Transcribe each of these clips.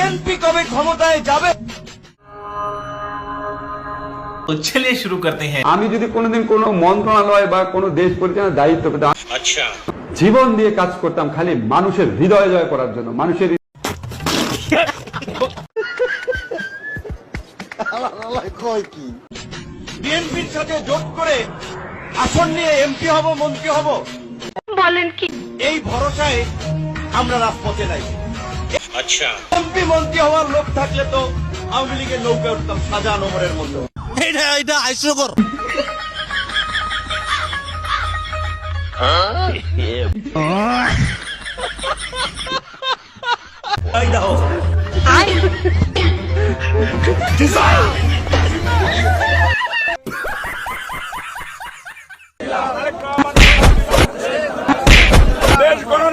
BNP কবে ক্ষমতায় যাবে? তো চলে শুরু করতে হ্যাঁ। আমি যদি কোনোদিন কোন মন্ত্রণালয় বা কোন দেশ পরিচালনার দায়িত্ব পেতাম আচ্ছা। জীবন দিয়ে কাজ করতাম খালি মানুষের হৃদয় জয় করার জন্য মানুষের বিএনপির সাথে জোট করে আসন নিয়ে এমপি হব মন্ত্রী হব। বলেন কি? এই ভরসায় আমরা রাজপথে যাই। আচ্ছা। এমপি মন্ত্রী হওয়ার লোক থাকলে তো আওয়ামী লীগের নৌকা উঠতাম সাজা নম্বরের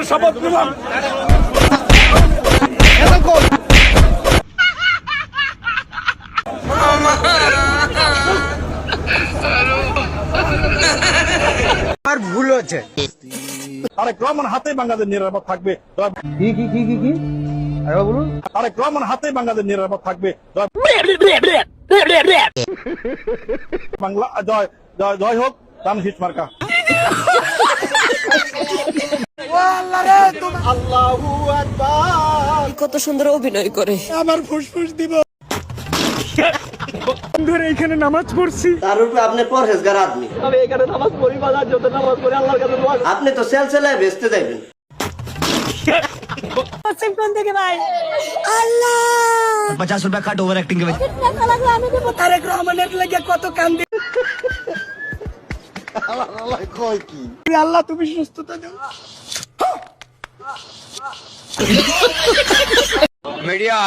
শপথ নিলাম। তারেক রহমান হাতে বাংলাদেশ নিরাপদ থাকবে। কি কি কি কি কি? আরে বলুন। তারেক রহমান হাতে বাংলাদেশ নিরাপদ থাকবে। বাংলা জয় জয় জয় হোক রাম হিট মার্কা। কত সুন্দর অভিনয় করে। তার উপরে আপনি পরহেজগার আদমি। আমি এখানে নামাজ পড়ি বাজার যত নামাজ পড়ি আল্লাহর কাছে আপনি তো বেচতে যাইবেন। পচাস রুপয়া কাট ওভার অ্যাক্টিং के মিডিয়া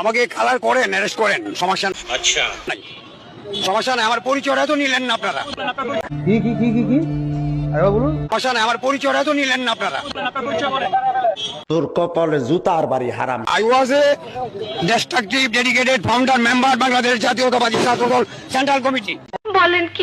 আমাকে কালার করেন অ্যারেস্ট করেন সমস্যা আচ্ছা। নাই সমস্যা নাই আমার পরিচয়টা তো নিলেন না আপনারা। কি কি কি কি আমার তো নিলেন না আপনারা। জুতার বাড়ি হারাম। I was a dedicated member Bangladesh Jatiyatabadi Chhatra Dal central committee বলেন কি?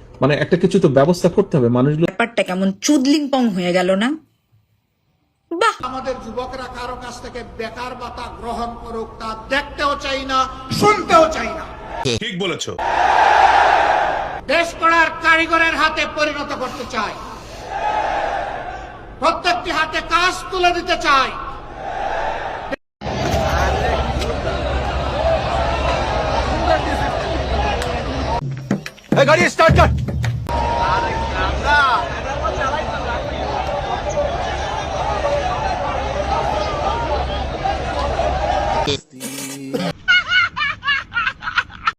মানে একটা কিছু তো ব্যবস্থা করতে হবে মানুষগুলো ব্যাপারটা কেমন চুদলিংপং হয়ে গেল না? আমাদের যুবকরা কারও কাছ থেকে বেকার বাতা গ্রহণ করুক তা দেখতেও চাই না শুনতেও চাই না। ঠিক বলেছ। দেশ করার কারিগরের হাতে পরিণত করতে চাই। প্রত্যেকটি হাতে কাজ তুলে দিতে চায় গাড়ি স্টার্ট কর।